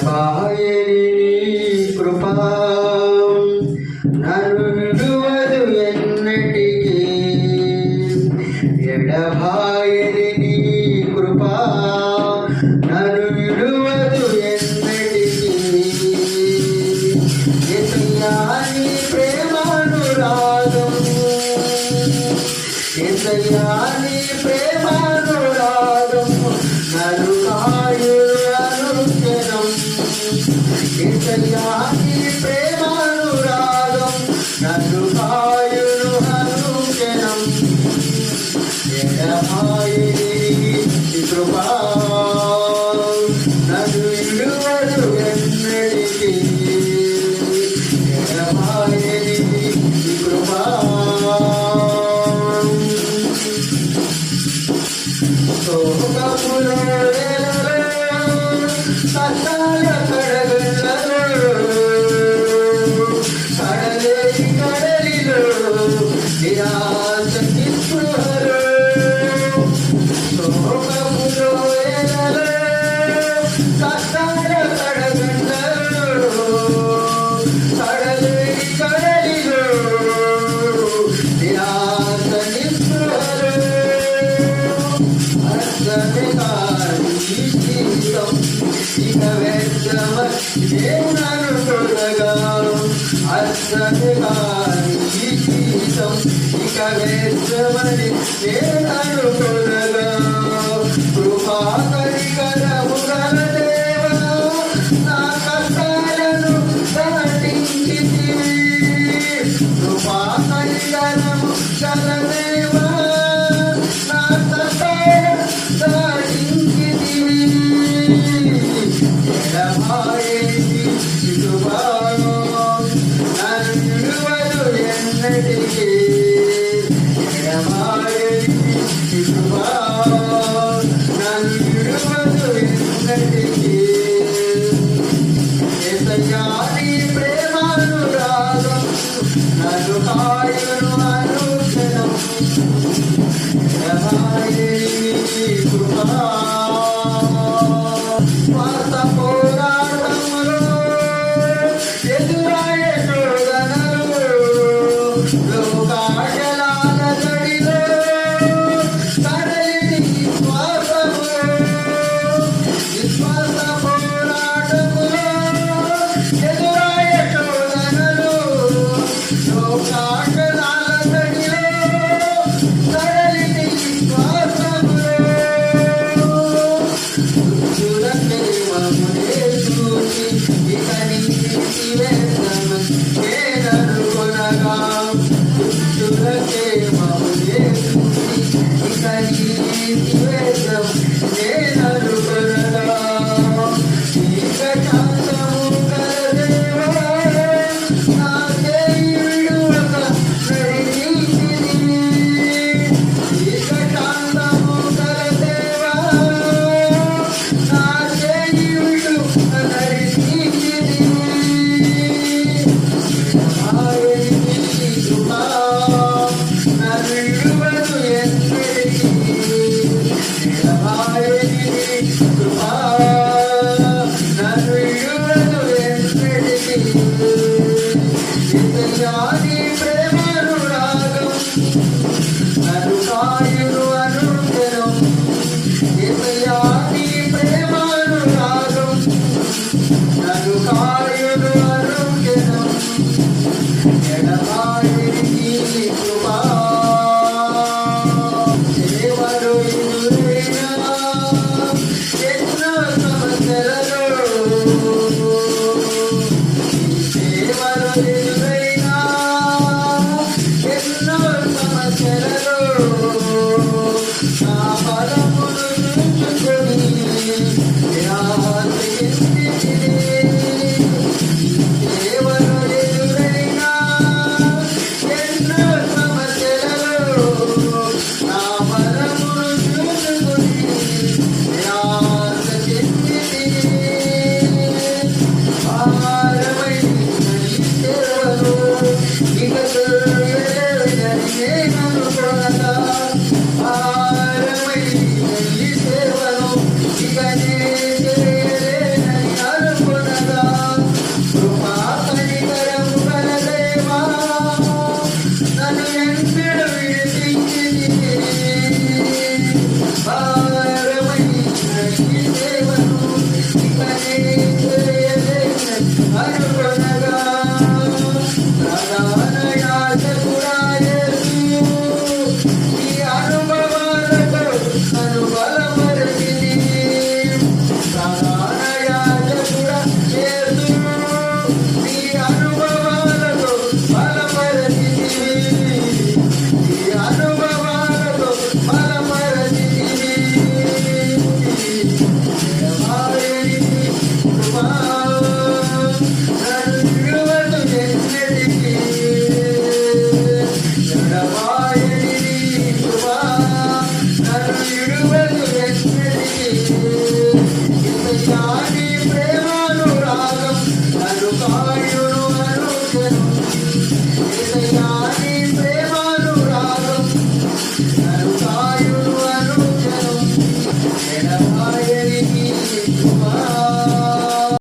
ఎడబాయని కృపా నన్ను విడువదు ఎన్నటికీ ఎడబాయని నీ కృపా నన్ను విడువదు ఎన్నటికీ ఎసయ్యా నీ ప్రేమానురాగం నన్ను నన్ను కాయును అనుక్షణం ఎడమాయని నీ కృపా. నన్ను విడువదు ఎన్నటికీ ఎడమాయని నీ కృపా. శోకములో వేలలో అర్థమికారి జీవితం ఇక వ్యర్థమని నేను చూడగా కృపా కరికరము గల దేవా నా కష్టాలను దాటించితివి కృపా కరికరము గల దేవా నా కష్టాలను దాటించితివి ఎడమాయేది నన్ను Yeah.